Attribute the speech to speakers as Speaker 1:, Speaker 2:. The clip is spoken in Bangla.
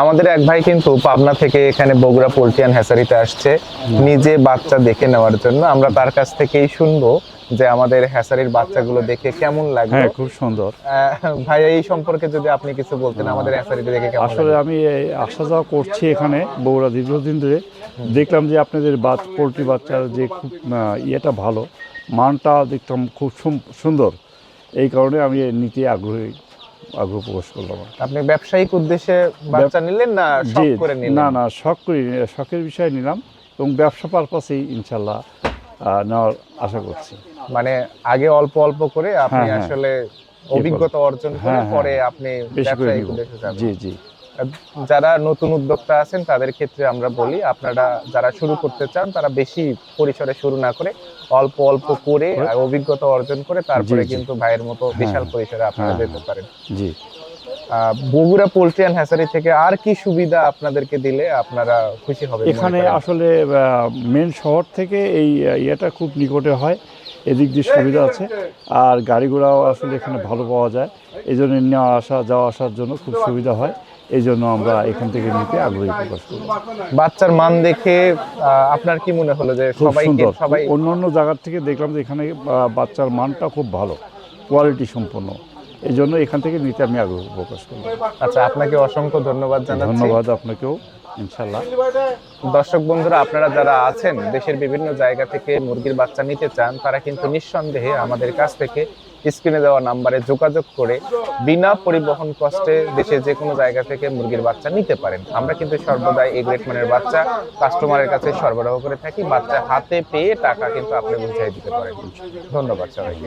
Speaker 1: আমাদের এক ভাই কিন্তু পাবনা থেকে এখানে বগুড়া পোল্ট্রিয়ান হ্যাসারিতে আসছে। নিজে বাচ্চা দেখে নেওয়ার জন্য। আমরা তার কাছ থেকেই শুনব যে আমাদের হ্যাসারির বাচ্চাগুলো দেখে কেমন লাগল।
Speaker 2: হ্যাঁ খুব সুন্দর।
Speaker 1: ভাই এই সম্পর্কে যদি আপনি কিছু বলতেন আমাদের হ্যাসারিতে দেখে কেমন
Speaker 2: আসলে আমি আসা যাওয়া করছি এখানে বগুড়া দীর্ঘদিন ধরে। দেখলাম যে আপনাদের বাচ পোলট্রি বাচ্চার যে খুব ইয়েটা ভালো মানটা দেখতাম খুব সুন্দর। এই কারণে আমি নিতে আগ্রহী। আগ্রহ প্রকাশ করলাম
Speaker 1: আপনি ব্যবসায়িক উদ্দেশ্যে বাচ্চা নিলেন না শখ করে নিলেন?
Speaker 2: না না শখ করি শখের বিষয় নিলাম এবং ব্যবসা পারপাসেই ইনশাল্লাহ নেওয়ার আশা করছি।
Speaker 1: মানে আগে অল্প অল্প করে আপনি
Speaker 2: হ্যাঁ, হ্যাঁ।
Speaker 1: আসলে অভিজ্ঞতা অর্জন করে
Speaker 2: হ্যাঁ।
Speaker 1: পরে আপনি ব্যবসায়িক উদ্দেশ্যে যাবেন।
Speaker 2: জি জি।
Speaker 1: যারা নতুন উদ্যোক্তা আছেন তাদের ক্ষেত্রে আমরা বলি আপনারা যারা শুরু করতে চান তারা বেশি পরিসরে শুরু না করে অল্প অল্প করে অভিজ্ঞতা অর্জন করে তারপরে। কিন্তু ভাইয়ের মতো বিশাল পরিসরে আপনারা
Speaker 2: হ্যাঁ,
Speaker 1: যেতে পারেন।
Speaker 2: জি।
Speaker 1: বগুড়া পোল্ট্রি অ্যান্ড হ্যাসারি থেকে আর কি সুবিধা আপনাদেরকে দিলে আপনারা খুশি মনে
Speaker 2: এখানে? আসলে মেন শহর থেকে এই ইয়েটা খুব নিকটে হয়। এদিক দিয়ে সুবিধা আছে। আর গাড়ি ঘোড়াও আসলে এখানে ভালো পাওয়া যায়। এই জন্য নেওয়া আসা যাওয়া আসার জন্য খুব সুবিধা হয়। এই জন্য আমরা এখান থেকে নিতে আগ্রহী প্রকাশ করি।
Speaker 1: বাচ্চার মান দেখে আপনার কি মনে হলো যে সবাই সবাই
Speaker 2: অন্য অন্য জায়গার থেকে দেখলাম যে এখানে বাচ্চার মানটা খুব ভালো কোয়ালিটি সম্পন্ন। এই জন্য এখান থেকে নিতে আমি আগ্রহ প্রকাশ করি।
Speaker 1: আচ্ছা আপনাকে অসংখ্য ধন্যবাদ জানাচ্ছি।
Speaker 2: ধন্যবাদ আপনাকেও। ইনশাল্লাহ
Speaker 1: দর্শক বন্ধুরা, আপনারা যারা আছেন, দেশের বিভিন্ন জায়গা থেকে মুরগির বাচ্চা নিতে চান, তারা কিন্তু নিঃসন্দেহে আমাদের কাছ থেকে স্ক্রিনে দেওয়া নাম্বারে যোগাযোগ করে বিনা পরিবহন কষ্টে দেশের যে কোনো জায়গা থেকে মুরগির বাচ্চা নিতে পারেন। আমরা কিন্তু সর্বদাই এই গ্রেট মানের বাচ্চা কাস্টমারের কাছে সরবরাহ করে থাকি। বাচ্চা হাতে পেয়ে টাকা কিন্তু আপনি বুঝাই দিতে পারেন। ধন্যবাদ সবাইকে।